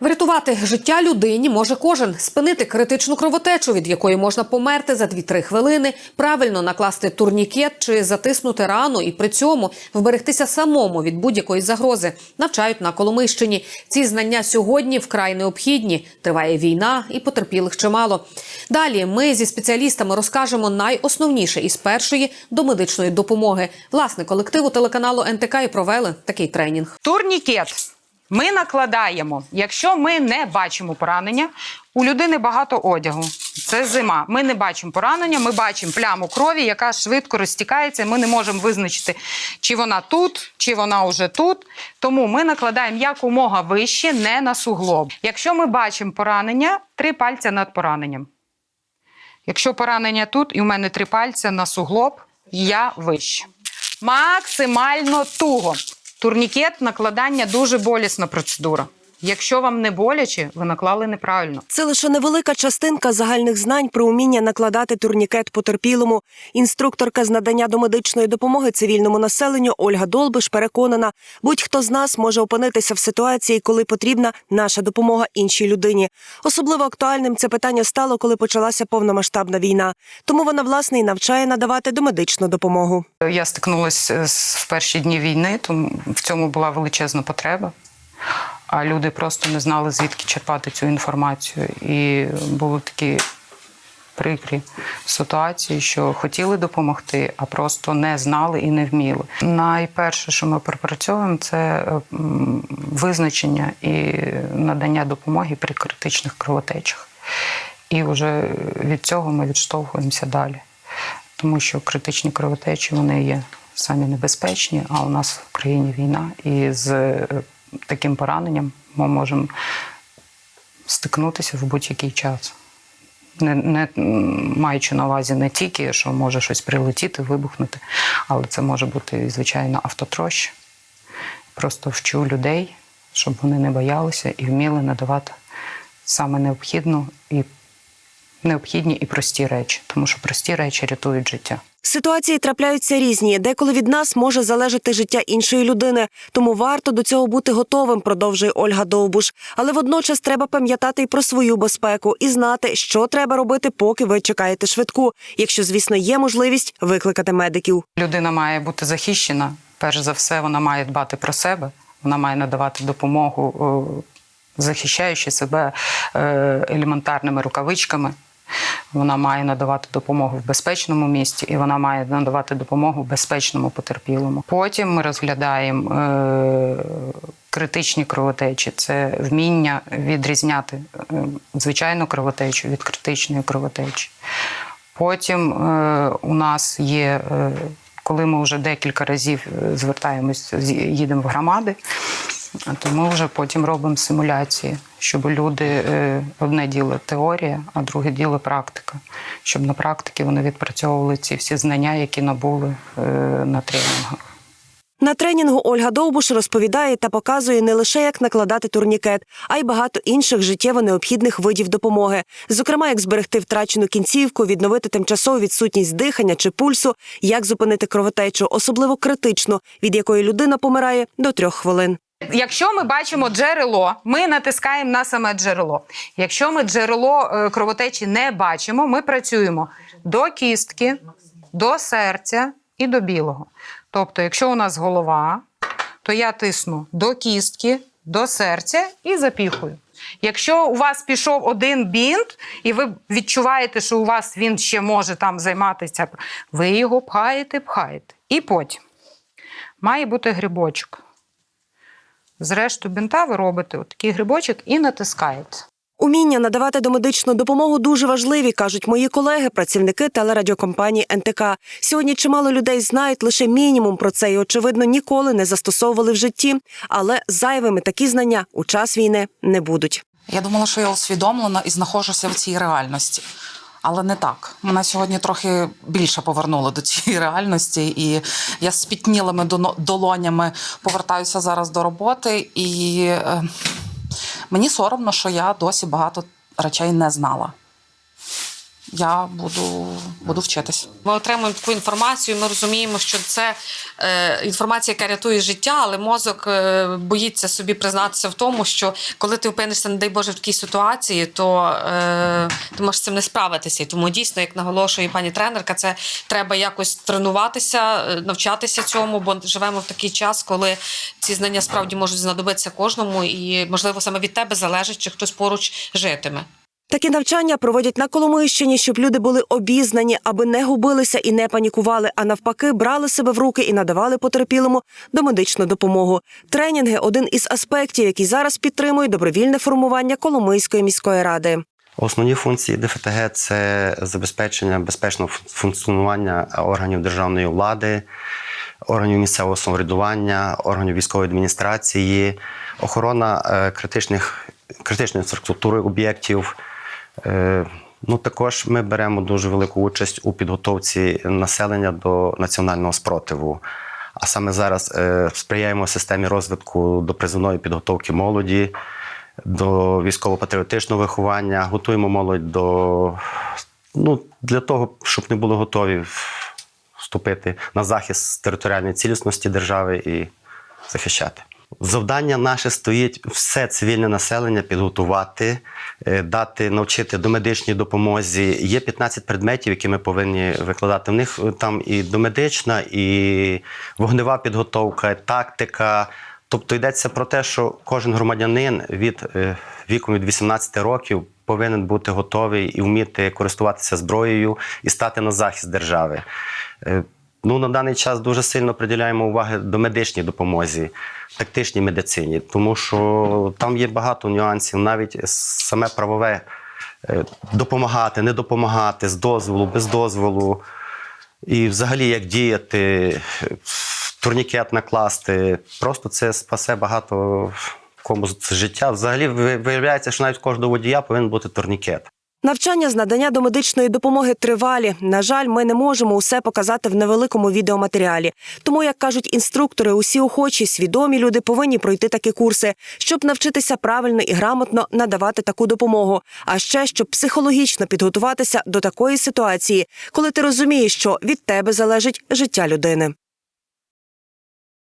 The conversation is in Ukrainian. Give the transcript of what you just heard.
Врятувати життя людині може кожен спинити критичну кровотечу, від якої можна померти за 2-3 хвилини, правильно накласти турнікет чи затиснути рану, і при цьому вберегтися самому від будь-якої загрози. Навчають на Коломийщині. Ці знання сьогодні вкрай необхідні. Триває війна і потерпілих чимало. Далі ми зі спеціалістами розкажемо найосновніше із першої до медичної допомоги. Власне колективу телеканалу НТК і провели такий тренінг. Турнікет ми накладаємо, якщо ми не бачимо поранення, у людини багато одягу. Це зима. Ми не бачимо поранення, ми бачимо пляму крові, яка швидко розтікається. Ми не можемо визначити, чи вона тут, чи вона вже тут. Тому ми накладаємо якомога вище, не на суглоб. Якщо ми бачимо поранення, три пальця над пораненням. Якщо поранення тут, і у мене три пальця на суглоб, я вище. Максимально туго. Турнікет накладання дуже болісна процедура. Якщо вам не боляче, ви наклали неправильно. Це лише невелика частинка загальних знань про уміння накладати турнікет потерпілому. Інструкторка з надання домедичної допомоги цивільному населенню Ольга Долбиш переконана, будь-хто з нас може опинитися в ситуації, коли потрібна наша допомога іншій людині. Особливо актуальним це питання стало, коли почалася повномасштабна війна. Тому вона власне і навчає надавати домедичну допомогу. Я стикнулася з в перші дні війни, тому в цьому була величезна потреба. А люди просто не знали, звідки черпати цю інформацію. І були такі прикрі ситуації, що хотіли допомогти, а просто не знали і не вміли. Найперше, що ми пропрацьовуємо, це визначення і надання допомоги при критичних кровотечах. І вже від цього ми відштовхуємося далі. Тому що критичні кровотечі вони є самі небезпечні, а у нас в країні війна, і з е, таким пораненням ми можемо стикнутися в будь-який час. Не, не маючи на увазі не тільки, що може щось прилетіти, вибухнути, але це може бути, звичайно, автотрощ. Просто вчу людей, щоб вони не боялися і вміли надавати саме необхідну і необхідні і прості речі, тому що прості речі рятують життя. Ситуації трапляються різні. Деколи від нас може залежати життя іншої людини, тому варто до цього бути готовим, продовжує Ольга Довбуш. Але водночас треба пам'ятати й про свою безпеку і знати, що треба робити, поки ви чекаєте швидку, якщо, звісно, є можливість викликати медиків. Людина має бути захищена. Перш за все, вона має дбати про себе, вона має надавати допомогу, захищаючи себе е, елементарними рукавичками. Вона має надавати допомогу в безпечному місці, і вона має надавати допомогу безпечному потерпілому. Потім ми розглядаємо е, критичні кровотечі. Це вміння відрізняти е, звичайну кровотечу від критичної кровотечі. Потім е, у нас є, е, коли ми вже декілька разів е, звертаємось, з- їдемо в громади, то ми вже потім робимо симуляції, щоб люди е, одне діло теорія, а друге діло практика. Щоб на практиці вони відпрацьовували ці всі знання, які набули е, на тренінгах. На тренінгу Ольга Довбуш розповідає та показує не лише як накладати турнікет, а й багато інших життєво необхідних видів допомоги. Зокрема, як зберегти втрачену кінцівку, відновити тимчасову відсутність дихання чи пульсу, як зупинити кровотечу, особливо критичну, від якої людина помирає до трьох хвилин. Якщо ми бачимо джерело, ми натискаємо на саме джерело. Якщо ми джерело е, кровотечі не бачимо, ми працюємо до кістки, до серця і до білого. Тобто, якщо у нас голова, то я тисну до кістки, до серця і запіхую. Якщо у вас пішов один бінт, і ви відчуваєте, що у вас він ще може там займатися, ви його пхаєте, пхаєте. І потім має бути грибочок. Зрешту бінта ви робите отакий грибочок і натискаєте. Уміння надавати домедичну допомогу дуже важливі, кажуть мої колеги, працівники телерадіокомпанії НТК. Сьогодні чимало людей знають лише мінімум про це і, очевидно, ніколи не застосовували в житті. Але зайвими такі знання у час війни не будуть. Я думала, що я усвідомлена і знаходжуся в цій реальності. Але не так. Мене сьогодні трохи більше повернуло до цієї реальності, і я з спітнілими долонями повертаюся зараз до роботи, і е, мені соромно, що я досі багато речей не знала. Я буду, буду вчитись. Ми отримуємо таку інформацію. Ми розуміємо, що це е, інформація, яка рятує життя, але мозок е, боїться собі признатися в тому, що коли ти опинишся, не дай Боже, в такій ситуації, то е, ти можеш з цим не справитися. Тому дійсно, як наголошує пані тренерка, це треба якось тренуватися, е, навчатися цьому, бо живемо в такий час, коли ці знання справді можуть знадобитися кожному, і можливо саме від тебе залежить, чи хтось поруч житиме. Такі навчання проводять на Коломийщині, щоб люди були обізнані, аби не губилися і не панікували, а навпаки, брали себе в руки і надавали потерпілому домедичну допомогу. Тренінги один із аспектів, який зараз підтримує добровільне формування Коломийської міської ради. Основні функції ДФТГ це забезпечення безпечного функціонування органів державної влади, органів місцевого самоврядування, органів військової адміністрації, охорона е, критичних, критичної інфраструктури об'єктів. Е, Ну, також ми беремо дуже велику участь у підготовці населення до національного спротиву. А саме зараз е, сприяємо системі розвитку до призовної підготовки молоді, до військово-патріотичного виховання, готуємо молодь до ну, для того, щоб не були готові вступити на захист територіальної цілісності держави і захищати. Завдання наше стоїть все цивільне населення підготувати, е, дати навчити домедичній допомозі. Є 15 предметів, які ми повинні викладати. В них е, там і домедична, і вогнева підготовка, і тактика. Тобто йдеться про те, що кожен громадянин від е, віком від 18 років повинен бути готовий і вміти користуватися зброєю і стати на захист держави. Ну, на даний час дуже сильно приділяємо уваги до медичній допомозі, тактичній медицині, тому що там є багато нюансів, навіть саме правове е, допомагати, не допомагати, з дозволу, без дозволу. І взагалі як діяти, турнікет накласти. Просто це спасе багато кому з життя. Взагалі виявляється, що навіть кожного водія повинен бути турнікет. Навчання з надання домедичної допомоги тривалі. На жаль, ми не можемо усе показати в невеликому відеоматеріалі. Тому, як кажуть інструктори, усі охочі, свідомі люди повинні пройти такі курси, щоб навчитися правильно і грамотно надавати таку допомогу. А ще щоб психологічно підготуватися до такої ситуації, коли ти розумієш, що від тебе залежить життя людини.